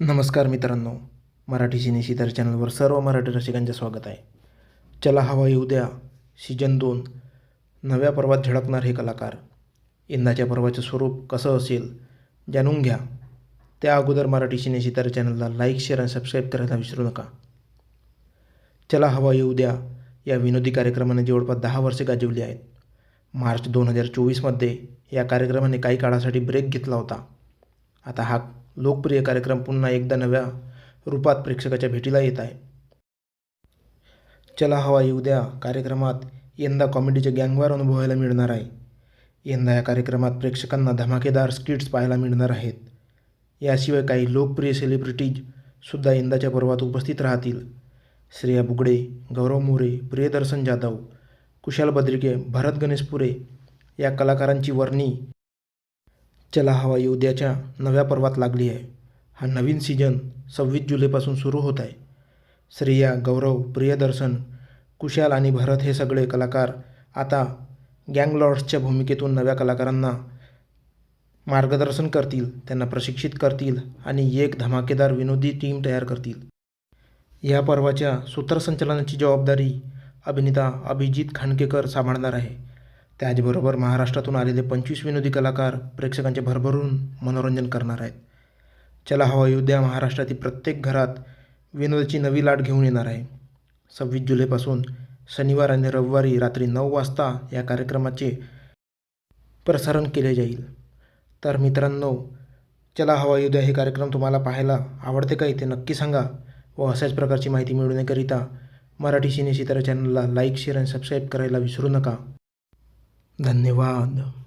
नमस्कार मित्रांनो मराठी सिनेशी तर चॅनलवर सर्व मराठी रसिकांचे स्वागत आहे. चला हवा येऊ द्या. सीजन दोन नव्या पर्वात झळकणार हे कलाकार. यंदाच्या पर्वाचं स्वरूप कसं असेल जाणून घ्या. त्या अगोदर मराठी सिनेशी तर चॅनलला लाईक शेअर आणि सबस्क्राईब करायला विसरू नका. चला हवा येऊ द्या. या विनोदी कार्यक्रमाने जवळपास दहा वर्षे गाजवली आहेत. मार्च दोन हजार चोवीसमध्ये या कार्यक्रमाने काही काळासाठी ब्रेक घेतला होता. आता हा लोकप्रिय कार्यक्रम पुन्हा एकदा नव्या रूपात प्रेक्षकाच्या भेटीला येत आहे. चला हवा येऊ द्या कार्यक्रमात यंदा कॉमेडीचे गँगवार अनुभवायला मिळणार आहे. यंदा या कार्यक्रमात प्रेक्षकांना धमाकेदार स्किट्स पाहायला मिळणार आहेत. याशिवाय काही लोकप्रिय सेलिब्रिटीजसुद्धा यंदाच्या पर्वात उपस्थित राहतील. श्रेया बुगडे गौरव मोरे प्रियदर्शन जाधव कुशाल बद्रिके भरत गणेशपुरे या कलाकारांची वर्णी चला हवाई उद्याच्या नव्या पर्वात लागली आहे. हा नवीन सीजन सव्वीस जुलैपासून सुरू होत आहे. श्रेया गौरव प्रियदर्शन कुशाल आणि भरत हे सगळे कलाकार आता गँगलॉर्ड्सच्या भूमिकेतून नव्या कलाकारांना मार्गदर्शन करतील त्यांना प्रशिक्षित करतील आणि एक धमाकेदार विनोदी टीम तयार करतील. या पर्वाच्या सूत्रसंचालनाची जबाबदारी अभिनेता अभिजित खांडकेकर सांभाळणार आहे. त्याचबरोबर महाराष्ट्रातून आलेले पंचवीस विनोदी कलाकार प्रेक्षकांचे भरभरून मनोरंजन करणार आहेत. चला हवा युद्या महाराष्ट्रातील प्रत्येक घरात विनोदाची नवी लाट घेऊन येणार आहे. सव्वीस जुलैपासून शनिवार आणि रविवारी रात्री नऊ वाजता या कार्यक्रमाचे प्रसारण केले जाईल. तर मित्रांनो चला हवा युद्या हे कार्यक्रम तुम्हाला पाहायला आवडते का इथे नक्की सांगा व अशाच प्रकारची माहिती मिळवण्याकरिता मराठी सिने सितारा चॅनलला लाईक शेअर आणि सबस्क्राईब करायला विसरू नका. धन्यवाद.